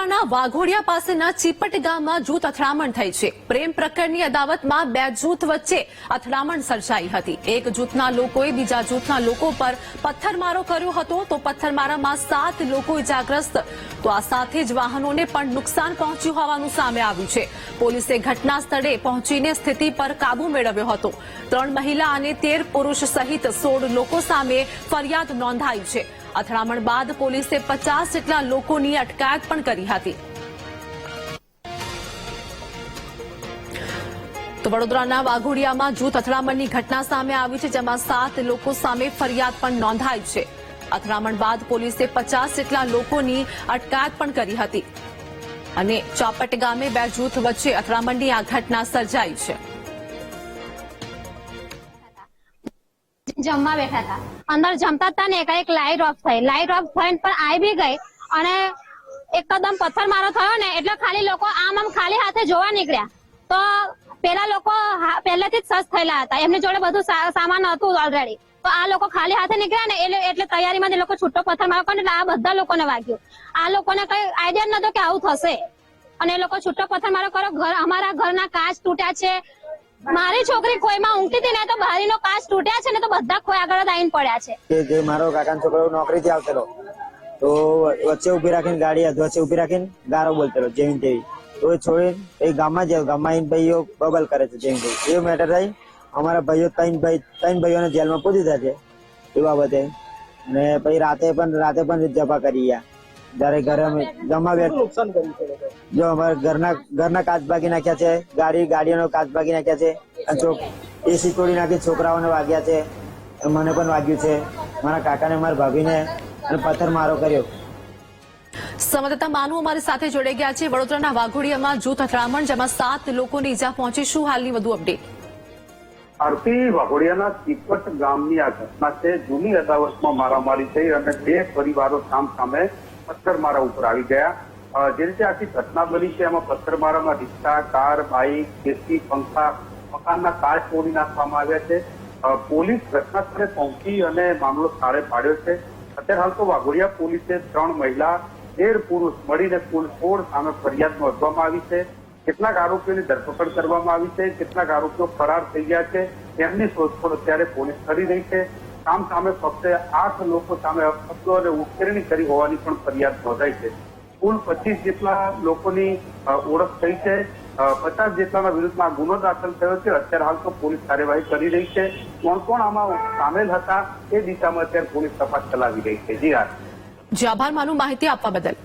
વડોદરાના વાઘોડિયા પાસેના ચીપટ ગામમાં જૂથ અથડામણ થઈ છે. પ્રેમ પ્રકરણની અદાવતમાં બે જૂથ વચ્ચે અથડામણ સર્જાઈ હતી. એક જૂથના લોકોએ બીજા જૂથના લોકો પર પથ્થરમારો કર્યો હતો તો પથ્થરમારામાં સાત લોકો ઇજાગ્રસ્ત. તો આ સાથે જ વાહનોને પણ નુકસાન પહોંચ્યું હોવાનું સામે આવ્યું છે. પોલીસે ઘટના સ્થળે પહોંચીને સ્થિતિ પર કાબુ મેળવ્યો હતો. ત્રણ મહિલા અને તેર પુરુષ સહિત સોળ લોકો સામે ફરિયાદ નોંધાઈ છે. અથડામણ બાદ પોલીસે પચાસ જેટલા લોકોની અટકાયત પણ કરી હતી. તો વડોદરાના વાઘોડિયામાં જૂથ અથડામણની ઘટના સામે આવી છે, જેમાં સાત લોકો સામે ફરિયાદ પણ નોંધાઈ છે. અથડામણ બાદ પોલીસે પચાસ જેટલા લોકોની અટકાયત પણ કરી હતી. અને ચોપટ ગામે બે જૂથ વચ્ચે અથડામણની આ ઘટના સર્જાઈ છે. જમવા બેઠા હતા. અંદર જમતા હતા ને એકાએક લાઈટ ઓફ થઈ. લાઈટ ઓફ થઈને પણ આવી બી ગઈ અને એકદમ પથ્થર મારો થયો ને એટલે ખાલી લોકો આમ આમ ખાલી હાથે જોવા નીકળ્યા. તો પેલા લોકો પહેલેથી જ સસ થયેલા હતા. એમની જોડે બધું સામાન હતું ઓલરેડી તો આ લોકો ખાલી હાથે નીકળ્યા ને એટલે એટલે તૈયારીમાં લોકો છૂટો પથ્થર મારો કર્યો એટલે આ બધા લોકોને વાગ્યું. આ લોકોને કઈ આઈડિયા નતો કે આવું થશે. અને લોકો છૂટો પથ્થર મારો કરો ઘર, અમારા ઘરના કાચ તૂટ્યા છે. મારી છોકરી કોઈમાં ઊંઘતી હતી ને તો બારીનો કાચ તૂટ્યા છે ને તો બધા કોઈ આગળ આવીને પડ્યા છે. જે મારો કાકાનો છોકરો નોકરીથી આવતેલો તો વચ્ચે ઊભી રાખીને ગાડી વચ્ચે ઊભી રાખીને ગારો બોલતેલો જેવી તેવી તો છોડીને એ ગામમાં જ ગામમાં આવીને ભાઈઓ બબલ કરે છે જેવી તેવી એ મેટર થઈ અમારા ભાઈઓ ત્રણ ભાઈ, ત્રણ ભાઈઓને જેલમાં પૂરી છે એ બાબતે. અને પછી રાતે પણ રાતે પણ જપા કરી ગયા. જયારે ઘરે અમે જમવા બેઠ જો અમારે ઘરના ઘરના કાચ ભાગી નાખ્યા છે, ગાડી, ગાડીઓનો કાચ ભાગી નાખ્યા છે, અને એસી તોડી નાખી, છોકરાઓને વાગ્યા છે મને પણ વાગ્યું છે. મારા કાકાને, મારા ભાભીને, અને પથ્થર મારો કર્યો. સંવાદદાતા માનુ અમારી સાથે જોડાઈ ગયા છે. વડોદરાના વાઘોડિયામાં જૂથ અથડામણ, જેમાં સાત લોકોની ઈજા પહોંચી. શું હાલની વધુ અપડેટ આરતી વાઘોડિયાના ચીપટ ગામની આ ઘટના છે. જૂની અદાવતમાં મારામારી થઈ અને બે પરિવારો સામ સામે પથ્થરમારા ઉપર આવી ગયા. જે રીતે આખી ઘટના બની છે, એમાં પથ્થરમારામાં રિક્ષા, કાર બાઇક એસી, પંખા, મકાનના કાચ તોડી નાખવામાં આવ્યા છે. પોલીસ ઘટના સ્થળે પહોંચી અને મામલો સારે પાડ્યો છે. અત્યારે હાલ તો વાઘોડિયા પોલીસે ત્રણ મહિલા, તેર પુરુષ મળીને કુલ સોળ સામે ફરિયાદ નોંધવામાં આવી છે. કેટલાક આરોપીઓની ધરપકડ કરવામાં આવી છે, કેટલાક આરોપીઓ ફરાર થઈ ગયા છે, એમની શોધખોળ અત્યારે પોલીસ કરી રહી છે. સામ સામે ફક્ત આઠ લોકો સામે અપશબ્દો અને ઉશ્કેરણી કરી હોવાની પણ ફરિયાદ નોંધાઈ છે. કુલ પચીસ જેટલા લોકોની ઓળખ થઈ છે. પચાસ જેટલાના વિરુદ્ધમાં ગુનો દાખલ થયો છે. અત્યારે હાલ તો પોલીસ કાર્યવાહી કરી રહી છે. કોણ કોણ આમાં સામેલ હતા એ દિશામાં અત્યારે પોલીસ તપાસ ચલાવી રહી છે. જી હા. જી આભાર. માનું માહિતી આપવા બદલ.